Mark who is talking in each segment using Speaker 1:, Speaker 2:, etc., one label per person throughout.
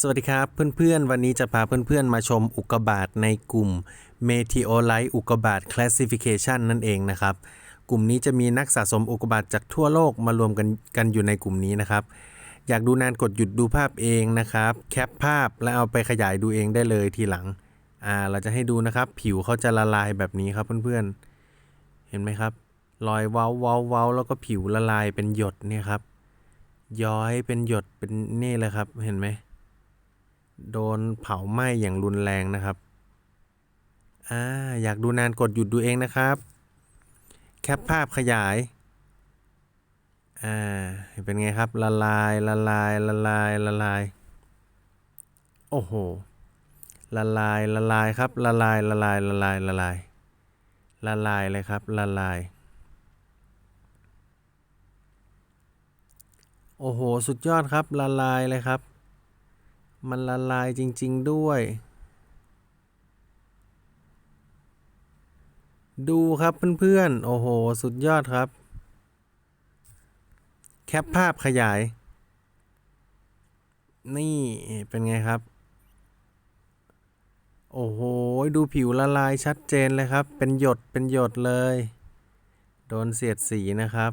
Speaker 1: สวัสดีครับเพื่อนๆ วันนี้จะพาเพื่อนๆ มาชมอุกกาบาตในกลุ่ม Meteorite อุกกาบาต Classification นั่นเองนะครับ กลุ่มนี้จะมีนักสะสมอุกกาบาตจากทั่วโลกมารวมกันกันอยู่ในกลุ่มนี้นะครับ อยากดูนานกดหยุดดูภาพเองนะครับ แคปภาพแล้วเอาไปขยายดูเองได้เลยทีหลังอ่าเราจะให้ดูนะครับ ผิวเขาจะละลายแบบนี้ครับเพื่อนๆ เห็นไหมครับ รอยเว้าเว้าเว้าแล้วก็ผิวละลายเป็นหยดเนี่ยครับ ย้อยเป็นหยดเป็นนี่เลยครับเห็นไหม โดนเผาไหม้อย่างรุนแรงนะครับอ่าอยากดูนานกดหยุดดูเองนะครับ แคปภาพขยายอ่าเป็นไงครับละลายละลายละลายละลาย โอ้โหละลายละลายครับละลายละลายละลายละลายละลายเลยครับละลาย โอ้โห สุดยอดครับละลายเลยครับ มันละลายจริง ๆ ด้วย ดูครับเพื่อนๆ โอ้โห สุดยอดครับ แคปภาพขยาย นี่เป็นไงครับ โอ้โห ดูผิวละลายชัดเจนเลยครับ เป็นหยดเป็นหยดเลย โดนเสียดสีนะครับ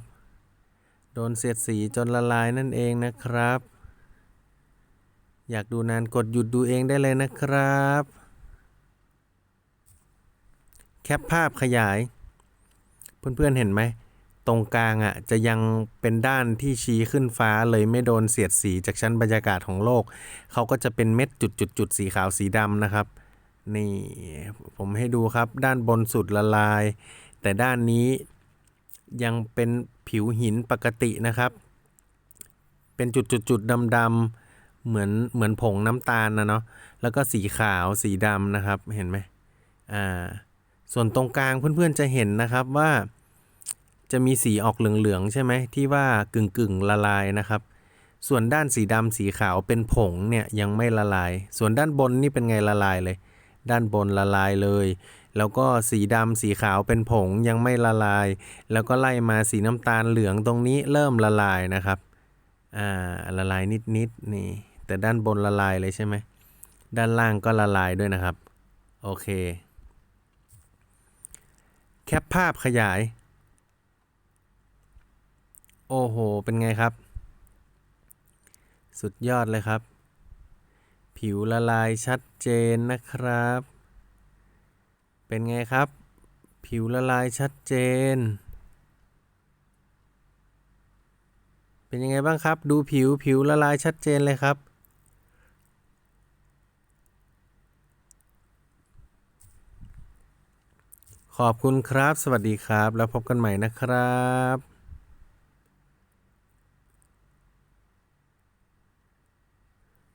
Speaker 1: โดนเสียดสีจนละลายนั่นเองนะครับ อยากดูนานกดหยุดดูเองได้เลยนะครับ แคปภาพขยาย เพื่อนๆเห็นไหม ตรงกลางอะจะยังเป็นด้านที่ชี้ขึ้นฟ้าเลยไม่โดนเสียดสีจากชั้นบรรยากาศของโลก เขาก็จะเป็นเม็ดจุดๆๆสีขาวสีดำนะครับ นี่ผมให้ดูครับด้านบนสุดละลาย แต่ด้านนี้ยังเป็นผิวหินปกตินะครับ เป็นจุดๆๆดำๆ เหมือนเหมือนผงน้ำตาลนะเนาะแล้วก็สีขาวสีดำนะครับเห็นไหมอ่าส่วนตรงกลางเพื่อนๆจะเห็นนะครับว่าจะมีสีออกเหลืองๆใช่ไหมที่ว่ากึ่งๆละลายนะครับ ส่วนด้านสีดำสีขาวเป็นผงเนี่ยยังไม่ละลาย ส่วนด้านบนนี่เป็นไงละลายเลย ด้านบนละลายเลย แล้วก็สีดำสีขาวเป็นผงยังไม่ละลาย แล้วก็ไล่มาสีน้ำตาลเหลืองตรงนี้เริ่มละลายนะครับอ่าละลายนิดๆนนี่ แต่ด้านบนละลายเลยใช่ไหม ด้านล่างก็ละลายด้วยนะครับ โอเค แคปภาพขยาย โอ้โห เป็นไงครับ สุดยอดเลยครับ ผิวละลายชัดเจนนะครับ เป็นไงครับ ผิวละลายชัดเจนเป็นยังไงบ้างครับ ดูผิวผิวละลายชัดเจนเลยครับ ขอบคุณครับ สวัสดีครับ แล้วพบกันใหม่นะครับ